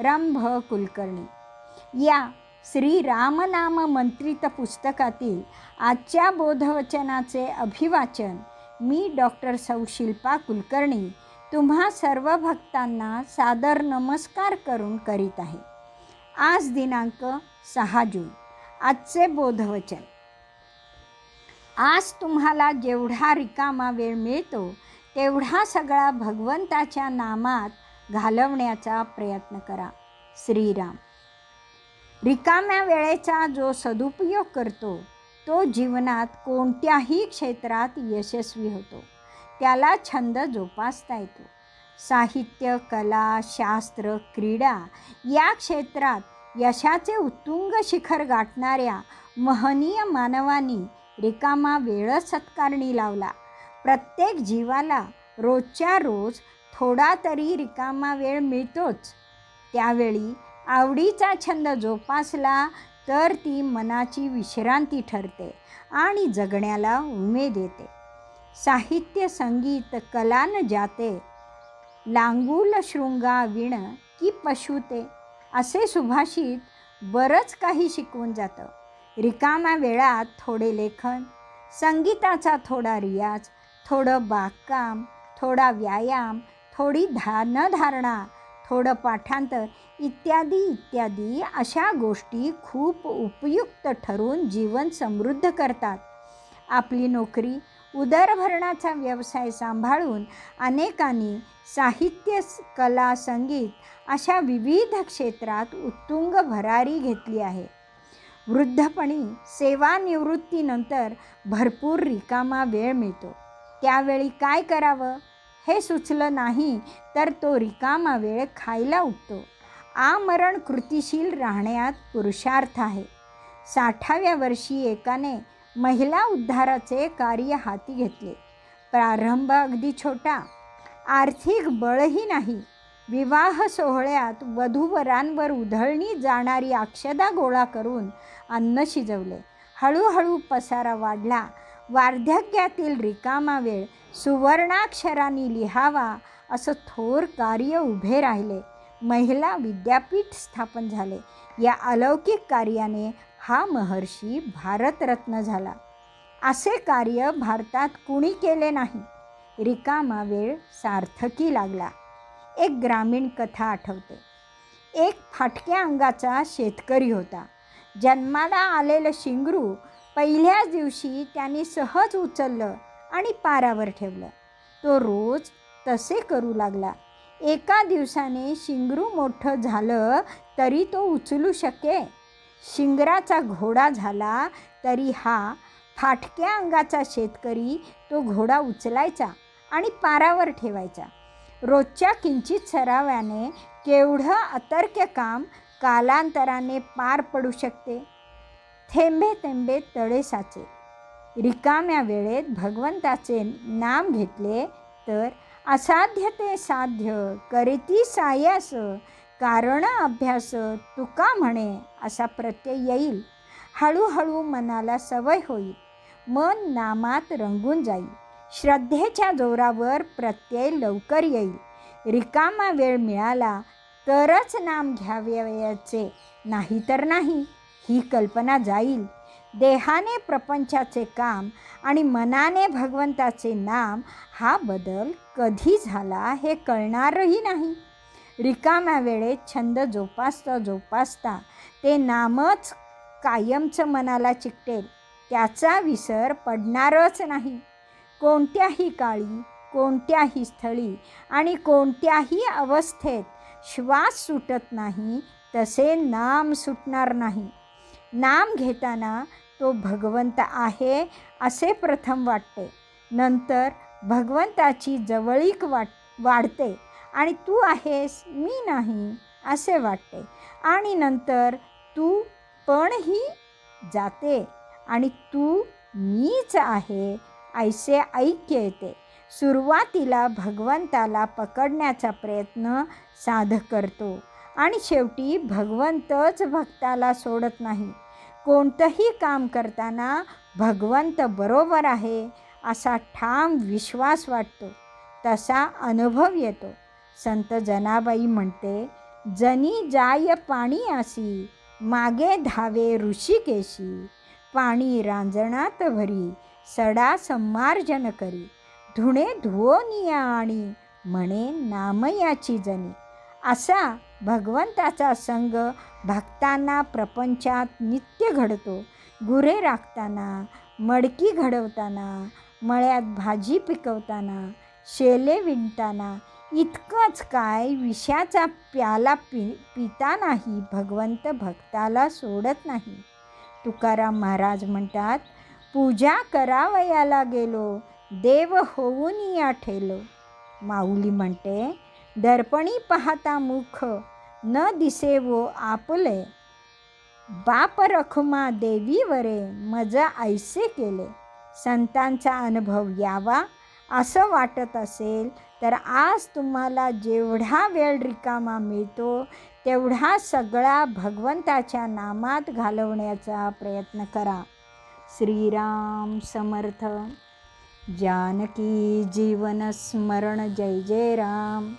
रंभ कुलकर्णी. या श्री रामनाम मंत्रित पुस्तकातील आजच्या बोधवचनाचे अभिवाचन मी डॉक्टर सौशिल्पा कुलकर्णी तुम्हा सर्व भक्तांना सादर नमस्कार करून करीत आहे. आज दिनांक सहा जून आजचे बोधवचन. आज तुम्हाला जेवढा रिकामा वेळ मिळतो तेवढा सगळा भगवंताच्या नामात घालवण्याचा प्रयत्न करा. श्रीराम. रिकाम्या वेळेचा जो सदुपयोग करतो तो जीवनात कोणत्याही क्षेत्रात यशस्वी होतो. त्याला छंद जोपासता येतो. साहित्य कला शास्त्र क्रीडा या क्षेत्रात यशाचे उत्तुंग शिखर गाठणाऱ्या महनीय मानवांनी रिकामा वेळच सत्कारणी लावला. प्रत्येक जीवाला रोजच्या रोज थोडा तरी रिकामा वेळ मिळतोच. त्यावेळी आवडीचा छंद जोपासला तर ती मनाची विश्रांती ठरते आणि जगण्याला उमेद येते. साहित्य संगीत कलान जाते. लांगूल शृंगा विण की पशुते असे सुभाषित बरंच काही शिकवून जातं. रिकाम्या वेळात थोडे लेखन संगीताचा थोडा रियाज थोडं बागकाम थोडा व्यायाम थोडी धारणा थोडं पाठांतर इत्यादी इत्यादी अशा गोष्टी खूप उपयुक्त ठरून जीवन समृद्ध करतात. आपली नोकरी उदरभरणाचा व्यवसाय सांभाळून अनेकांनी साहित्य कला संगीत अशा विविध क्षेत्रात उत्तुंग भरारी घेतली आहे. वृद्धपणी सेवानिवृत्तीनंतर भरपूर रिकामा वेळ मिळतो. त्यावेळी काय करावं? हे सुचलं नाही तर तो रिकामा वेळ खायला उठतो. आमरण कृतिशील राहण्यात पुरुषार्थ आहे. साठाव्या वर्षी एकाने महिला उद्धाराचे कार्य हाती घेतले. प्रारंभ अगदी छोटा. आर्थिक बळही नाही. विवाह सोहळ्यात वधूवरांवर उधळणी जाणारी अक्षदा गोळा करून अन्न शिजवले. हळूहळू पसारा वाढला. वार्धक्यातील रिकामा वेळ सुवर्णाक्षरांनी लिहावा असं थोर कार्य उभे राहिले. महिला विद्यापीठ स्थापन झाले. या अलौकिक कार्याने हा महर्षी भारतरत्न झाला. असे कार्य भारतात कुणी केले नाही. रिकामा वेळ सार्थकी लागला. एक ग्रामीण कथा आठवते. एक फाटक्या अंगाचा शेतकरी होता. जन्माला आलेलं शिंगरू पहिल्याच दिवशी त्याने सहज उचललं आणि पारावर ठेवलं. तो रोज तसे करू लागला. एका दिवसाने शिंगरू मोठं झालं तरी तो उचलू शके. शिंगराचा घोडा झाला तरी हा फाटक्या अंगाचा शेतकरी तो घोडा उचलायचा आणि पारावर ठेवायचा. रोजच्या किंचित सराव्याने केवढं अतर्क्य काम कालांतराने पार पडू शकते? थेंबे थेंबे तळे साचे रिकाम्या वेळेत भगवंताचे नाम घेतले तर असाध्य ते साध्य करीती सायास कारण अभ्यास तुका म्हणे असा प्रत्यय येईल. हळूहळू मनाला सवय होईल. मन नामात रंगून जाईल. श्रद्धेच्या जोरावर प्रत्यय लवकर येईल. रिकामा वेळ मिळाला तरच नाम घ्यावयाचे नाही तर नाही. ही कल्पना जाईल. देहाने प्रपंचाचे काम आणि मनाने भगवंताचे नाम हा बदल कधी झाला हे कळणारही नाही. रिकाम्या वेळेत छंद जोपासता जोपासता ते नामच कायमचं मनाला चिकटेल. त्याचा विसर पडणारच नाही. कोणत्याही काळी कोणत्याही स्थळी आणि कोणत्याही अवस्थेत श्वास सुटत नाही तसे नाम सुटणार नाही. नाम घेताना तो भगवंत आहे असे प्रथम वाटते. नंतर भगवंताची जवळीक वाट वाढते आणि तू आहेस मी नाही असे वाटते. आणि नंतर तू पणही जाते आणि तू मीच आहे ऐसे ऐक्य येते. सुरुवातीला भगवंताला पकडण्याचा प्रयत्न साध करतो. आणि शेवटी भगवंतच भक्ताला सोडत नाही. कोणतंही काम करताना भगवंत बरोबर आहे असा ठाम विश्वास वाटतो. तसा अनुभव येतो. संत जनाबाई म्हणते जनी जाय पाणी आसी मागे धावे ऋषिकेशी. पाणी रांजणात भरी सडा संमार्जन करी. धुणे धुवोनिया आणि म्हणे नामयाची जनी. असा भगवंताचा संग भक्तांना प्रपंचात नित्य घडतो. गुरे राखताना मडकी घडवताना मळ्यात भाजी पिकवताना शेले विणताना इतकंच काय विषाचा प्याला पि पितानाही भगवंत भक्ताला सोडत नाही. तुकाराम महाराज म्हणतात पूजा करावयाला गेलो देव होऊन या ठेलो. माऊली म्हणते दर्पणी पाहता मुख न दिसे वो आपले. बाप रखुमा देवीवरे मज ऐसे केले. संतांचा अनुभव यावा असं वाटत असेल तर आज तुम्हाला जेवढा वेळ रिकामा मिळतो तेवढा सगळा भगवंताच्या नामात घालवण्याचा प्रयत्न करा. श्रीराम समर्थ. जानकी जीवन स्मरण. जय जय राम.